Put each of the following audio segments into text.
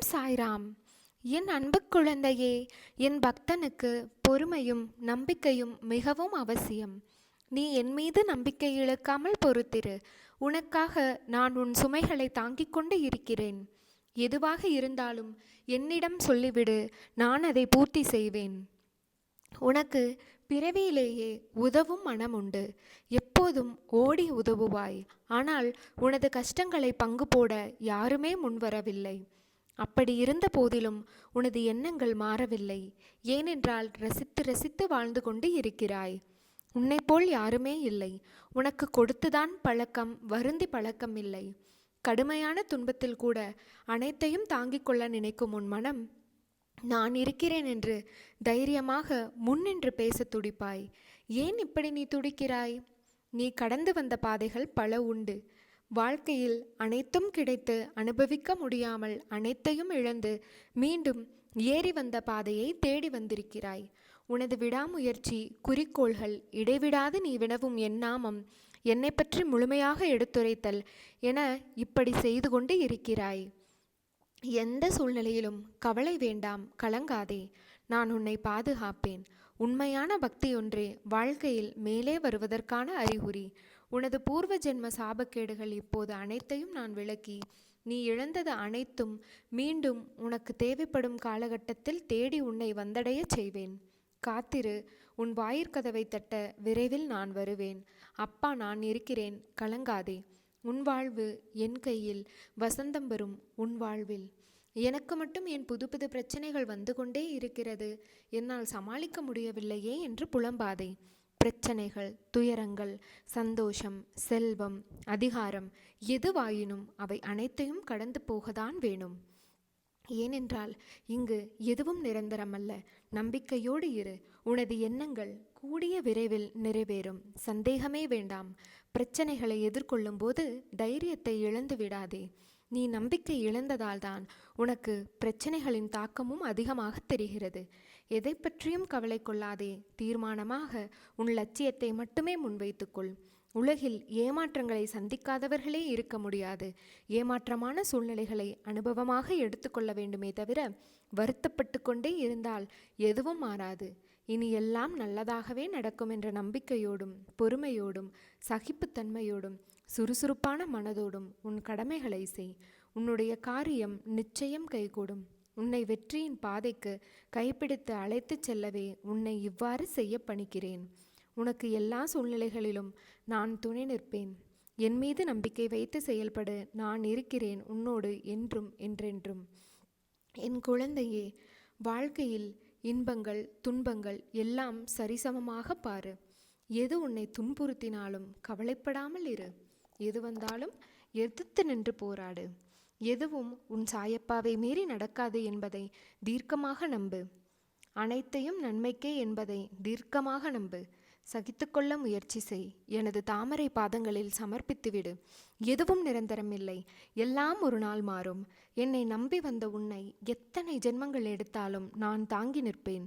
ஓம் சாய்ராம். என் அன்பு குழந்தையே என் பக்தனுக்கு பொறுமையும் நம்பிக்கையும் மிகவும் அவசியம். நீ என் மீது நம்பிக்கை இழக்காமல் பொறுத்திரு. உனக்காக நான் உன் சுமைகளை தாங்கிக் கொண்டு இருக்கிறேன். எதுவாக இருந்தாலும் என்னிடம் சொல்லிவிடு நான் அதை பூர்த்தி செய்வேன். உனக்கு பிறவியிலேயே உதவும் மனம் உண்டு. எப்போதும் ஓடி உதவுவாய். ஆனால் உனது கஷ்டங்களை பங்கு போட யாருமே முன்வரவில்லை. அப்படி இருந்த போதிலும் உனது எண்ணங்கள் மாறவில்லை. ஏனென்றால் ரசித்து ரசித்து வாழ்ந்து கொண்டு இருக்கிறாய். உன்னைப் போல் யாருமே இல்லை. உனக்கு கொடுத்துதான் பழக்கம் வருந்தி பழக்கம் இல்லை. கடுமையான துன்பத்தில் கூட அனைத்தையும் தாங்கிக் கொள்ள நினைக்கும் உன் மனம் நான் இருக்கிறேன் என்று தைரியமாக முன்னின்று பேசத் துடிப்பாய். ஏன் இப்படி நீ துடிக்கிறாய்? நீ கடந்து வந்த பாதைகள் பல உண்டு. வாழ்க்கையில் அனைத்தும் கிடைத்து அனுபவிக்க முடியாமல் அனைத்தையும் இழந்து மீண்டும் ஏறி வந்த பாதையை தேடி வந்திருக்கிறாய். உனது விடாமுயற்சி குறிக்கோள்கள் இடைவிடாது நீ வினவும் எண்ணாமம் என்னை பற்றி முழுமையாக எடுத்துரைத்தல் என இப்படி செய்து கொண்டு இருக்கிறாய். எந்த சூழ்நிலையிலும் கவலை வேண்டாம் கலங்காதே. நான் உன்னை பாதுகாப்பேன். உண்மையான பக்தியொன்றே வாழ்க்கையில் மேலே வருவதற்கான அறிகுறி. உனது பூர்வ ஜென்ம சாபக்கேடுகள் இப்போது அனைத்தையும் நான் விளக்கி நீ இழந்தது அனைத்தும் மீண்டும் உனக்கு தேவைப்படும் காலகட்டத்தில் தேடி உன்னை வந்தடையச் செய்வேன். காத்திரு உன் வாயிற்கதவை தட்ட விரைவில் நான் வருவேன். அப்பா நான் இருக்கிறேன். கலங்காதே. உன் வாழ்வு என் கையில் வசந்தம் வரும் உன் வாழ்வில். எனக்கு மட்டும் என் புது புது பிரச்சனைகள் வந்து கொண்டே இருக்கிறது. என்னால் சமாளிக்க முடியவில்லையே என்று புலம்பாதே. பிரச்சனைகள் துயரங்கள் சந்தோஷம் செல்வம் அதிகாரம் எதுவாயினும் அவை அனைத்தையும் கடந்து போகத்தான் வேணும். ஏனென்றால் இங்கு எதுவும் நிரந்தரமல்ல நம்பிக்கையோடு இரு. உனது எண்ணங்கள் கூடிய விரைவில் நிறைவேறும். சந்தேகமே வேண்டாம். பிரச்சனைகளை எதிர்கொள்ளும் போது தைரியத்தை இழந்து விடாதே. நீ நம்பிக்கை இழந்ததால்தான் உனக்கு பிரச்சனைகளின் தாக்கமும் அதிகமாக தெரிகிறது. எதை பற்றியும் கவலை கொள்ளாதே. தீர்மானமாக உன் லட்சியத்தை மட்டுமே முன்வைத்துக்கொள். உலகில் ஏமாற்றங்களை சந்திக்காதவர்களே இருக்க முடியாது. ஏமாற்றமான சூழ்நிலைகளை அனுபவமாக எடுத்துக்கொள்ள வேண்டுமே தவிர வருத்தப்பட்டு கொண்டே இருந்தால் எதுவும் மாறாது. இனி எல்லாம் நல்லதாகவே நடக்கும் என்ற நம்பிக்கையோடும் பொறுமையோடும் சகிப்புத்தன்மையோடும் சுறுசுறுப்பான மனதோடும் உன் கடமைகளை செய். உன்னுடைய காரியம் நிச்சயம் கைகூடும். உன்னை வெற்றியின் பாதைக்கு கைப்பிடித்து அழைத்துச் செல்லவே உன்னை இவ்வாறு செய்ய பணிக்கிறேன். உனக்கு எல்லா சூழ்நிலைகளிலும் நான் துணை நிற்பேன். என் மீது நம்பிக்கை வைத்து செயல்படு. நான் இருக்கிறேன் உன்னோடு என்றும் என்றென்றும். என் குழந்தையே வாழ்க்கையில் இன்பங்கள் துன்பங்கள் எல்லாம் சரிசமமாக பாரு. எது உன்னை துன்புறுத்தினாலும் கவலைப்படாமல் இரு. எது வந்தாலும் எதிர்த்து நின்று போராடு. எதுவும் உன் சாயப்பாவை மீறி நடக்காது என்பதை தீர்க்கமாக நம்பு. அனைத்தையும் நன்மைக்கே என்பதை தீர்க்கமாக நம்பு. சகித்துக்கொள்ள முயற்சி செய். எனது தாமரை பாதங்களில் சமர்ப்பித்துவிடு. எதுவும் நிரந்தரமில்லை எல்லாம் ஒரு நாள் மாறும். என்னை நம்பி வந்த உன்னை எத்தனை ஜென்மங்கள் எடுத்தாலும் நான் தாங்கி நிற்பேன்.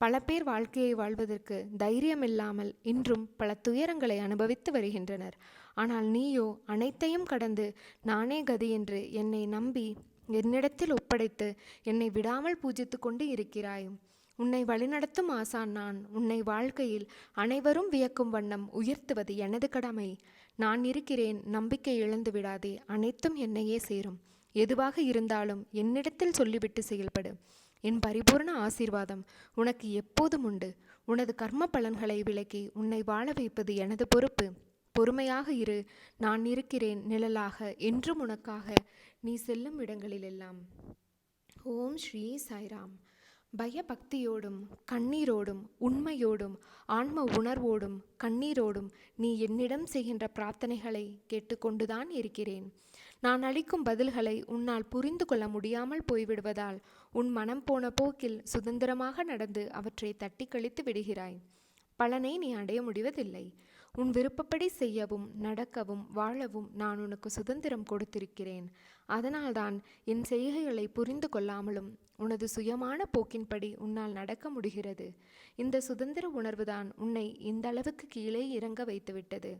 பல பேர் வாழ்க்கையை வாழ்வதற்கு தைரியம் இல்லாமல் இன்றும் பல துயரங்களை அனுபவித்து வருகின்றனர். ஆனால் நீயோ அனைத்தையும் கடந்து நானே கதி என்று என்னை நம்பி என்னிடத்தில் ஒப்படைத்து என்னை விடாமல் பூஜித்து கொண்டு இருக்கிறாய் உன்னை வழிநடத்தும் ஆசான் நான். உன்னை வாழ்க்கையில் அனைவரும் வியக்கும் வண்ணம் உயர்த்துவது எனது கடமை. நான் இருக்கிறேன். நம்பிக்கை இழந்து விடாதே. அனைத்தும் என்னையே சேரும். எதுவாக இருந்தாலும் என்னிடத்தில் சொல்லிவிட்டு செயல்படு. என் பரிபூர்ண ஆசீர்வாதம் உனக்கு எப்போதும் உண்டு. உனது கர்ம பலன்களை விலக்கி உன்னை வாழ வைப்பது எனது பொறுப்பு. பொறுமையாக இரு. நான் இருக்கிறேன் நிழலாக. என்றும் உனக்காக நீ செல்லும் இடங்களிலெல்லாம். ஓம் ஸ்ரீ சாய்ராம். பயபக்தியோடும் கண்ணீரோடும் உண்மையோடும் ஆன்ம உணர்வோடும் கண்ணீரோடும் நீ என்னிடம் செய்கின்ற பிரார்த்தனைகளை கேட்டுக்கொண்டுதான் இருக்கிறேன். நான் அளிக்கும் பதில்களை உன்னால் புரிந்து கொள்ள முடியாமல் போய்விடுவதால் உன் மனம் போன போக்கில் சுதந்திரமாக நடந்து அவற்றை தட்டி கழித்து விடுகிறாய். பலனை நீ அடைய முடிவதில்லை. உன் விருப்பப்படி செய்யவும் நடக்கவும் வாழவும் நான் உனக்கு சுதந்திரம் கொடுத்திருக்கிறேன். அதனால்தான் என் செய்கைகளை புரிந்து கொள்ளாமலும் உனது சுயமான போக்கின்படி உன்னால் நடக்க முடிகிறது. இந்த சுதந்திர உணர்வுதான் உன்னை இந்த அளவுக்கு கீழே இறங்க வைத்துவிட்டது.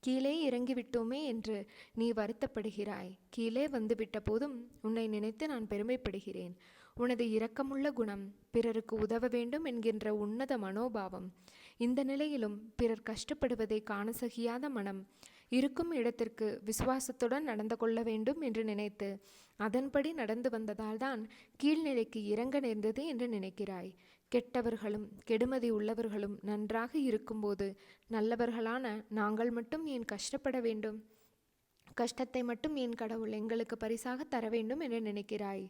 கீழே இறங்கிவிட்டோமே என்று நீ வருத்தப்படுகிறாய். கீழே வந்துவிட்ட போதும் உன்னை நினைத்து நான் பெருமைப்படுகிறேன். உனது இரக்கமுள்ள குணம் பிறருக்கு உதவ வேண்டும் என்கின்ற உன்னத மனோபாவம். இந்த நிலையிலும் பிறர் கஷ்டப்படுவதை காண சகியாத மனம் இருக்கும் இடத்திற்கு விசுவாசத்துடன் நடந்து கொள்ள வேண்டும் என்று நினைத்து அதன்படி நடந்து வந்ததால்தான் கீழ்நிலைக்கு இறங்க நேர்ந்தது என்று நினைக்கிறாய். கெட்டவர்களும் கெடுமதி உள்ளவர்களும் நன்றாக இருக்கும்போது நல்லவர்களான நாங்கள் மட்டும் ஏன் கஷ்டப்பட வேண்டும்? கஷ்டத்தை மட்டும் ஏன் கடவுள் எங்களுக்கு பரிசாக தர வேண்டும் என்று நினைக்கிறாய்?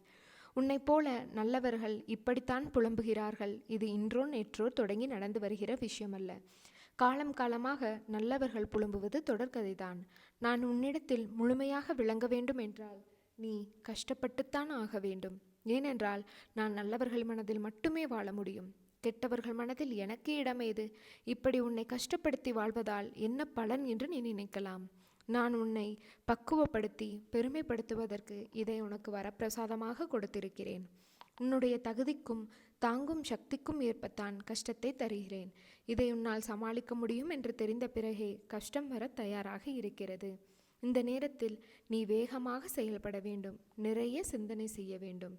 உன்னைப் போல நல்லவர்கள் இப்படித்தான் புலம்புகிறார்கள். இது இன்றோ நேற்றோ தொடங்கி நடந்து வருகிற விஷயமல்ல. காலம் காலமாக நல்லவர்கள் புலம்புவது தொடர்கதைதான். நான் உன்னிடத்தில் முழுமையாக விளங்க வேண்டும் என்றால் நீ கஷ்டப்பட்டுத்தான் ஆக வேண்டும். ஏனென்றால் நான் நல்லவர்கள் மனதில் மட்டுமே வாழ முடியும். கெட்டவர்கள் மனதில் எனக்கு இடமேது. இப்படி உன்னை கஷ்டப்படுத்தி வாழ்வதால் என்ன பலன் என்று நீ நினைக்கலாம். நான் உன்னை பக்குவப்படுத்தி பெருமைப்படுத்துவதற்கு இதை உனக்கு வரப்பிரசாதமாக கொடுத்திருக்கிறேன். உன்னுடைய தகுதிக்கும் தாங்கும் சக்திக்கும் ஏற்பத்தான் கஷ்டத்தை தருகிறேன். இதை உன்னால் சமாளிக்க முடியும் என்று தெரிந்த பிறகே கஷ்டம் வர தயாராக இருக்கிறது. இந்த நேரத்தில் நீ வேகமாக செயல்பட வேண்டும். நிறைய சிந்தனை செய்ய வேண்டும்.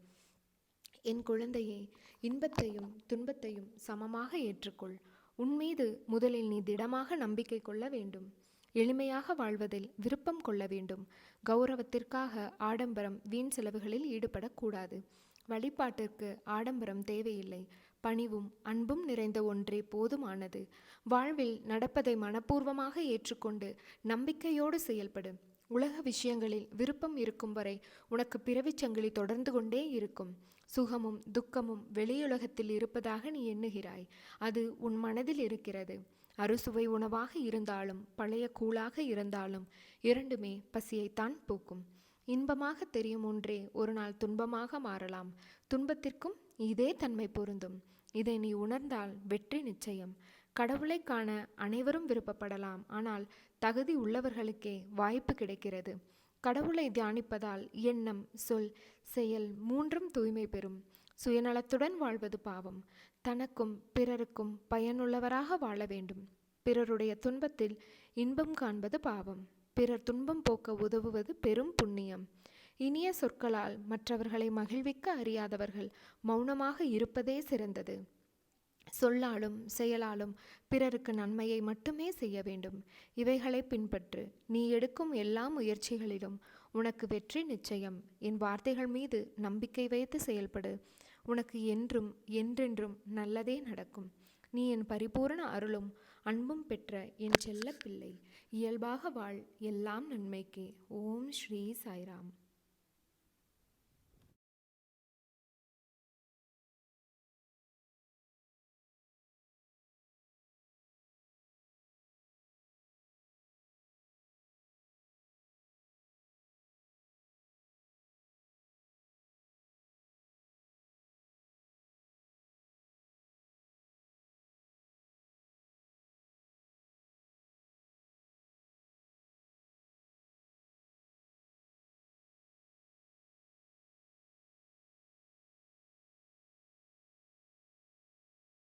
என் குழந்தையே இன்பத்தையும் துன்பத்தையும் சமமாக ஏற்றுக்கொள். உன்மீது முதலில் நீ திடமாக நம்பிக்கை கொள்ள வேண்டும். எளிமையாக வாழ்வதில் விருப்பம் கொள்ள வேண்டும். கௌரவத்திற்காக ஆடம்பரம் வீண் செலவுகளில் ஈடுபடக்கூடாது. வழிபாட்டிற்கு ஆடம்பரம் தேவையில்லை. பணிவும் அன்பும் நிறைந்த ஒன்றே போதுமானது. வாழ்வில் நடப்பதை மனப்பூர்வமாக ஏற்றுக்கொண்டு நம்பிக்கையோடு செயல்படும் உலக விஷயங்களில் விருப்பம் இருக்கும் வரை உனக்கு பிறவிச் சங்கிலி தொடர்ந்து கொண்டே இருக்கும். சுகமும் துக்கமும் வெளியுலகத்தில் இருப்பதாக நீ எண்ணுகிறாய். அது உன் மனதில் இருக்கிறது. அறுசுவை உணவாக இருந்தாலும் பழைய கூழாக இருந்தாலும் இரண்டுமே பசியைத்தான் போக்கும். இன்பமாக தெரியும் ஒன்றே ஒரு நாள் துன்பமாக மாறலாம். துன்பத்திற்கும் இதே தன்மை பொருந்தும். இதை நீ உணர்ந்தால் வெற்றி நிச்சயம். கடவுளை காண அனைவரும் விருப்பப்படலாம். ஆனால் தகுதி உள்ளவர்களுக்கே வாய்ப்பு கிடைக்கிறது. கடவுளை தியானிப்பதால் எண்ணம் சொல் செயல் மூன்றும் தூய்மை பெறும். சுயநலத்துடன் வாழ்வது பாவம். தனக்கும் பிறருக்கும் பயனுள்ளவராக வாழ வேண்டும். பிறருடைய துன்பத்தில் இன்பம் காண்பது பாவம். பிறர் துன்பம் போக்க உதவுவது பெரும் புண்ணியம். இனிய சொற்களால் மற்றவர்களை மகிழ்விக்க அறியாதவர்கள் மௌனமாக இருப்பதே சிறந்தது. சொல்லாலும் செயலாலும் பிறருக்கு நன்மையை மட்டுமே செய்ய வேண்டும். இவைகளை பின்பற்று நீ எடுக்கும் எல்லா முயற்சிகளிலும் உனக்கு வெற்றி நிச்சயம். என் வார்த்தைகள் மீது நம்பிக்கை வைத்து செயல்படு. உனக்கு என்றும் என்றென்றும் நல்லதே நடக்கும். நீ என் பரிபூரண அருளும் அன்பும் பெற்ற என் செல்ல பிள்ளை இயல்பாக வாழ் எல்லாம் நன்மைக்கே. ஓம் ஸ்ரீ சாய்ராம்.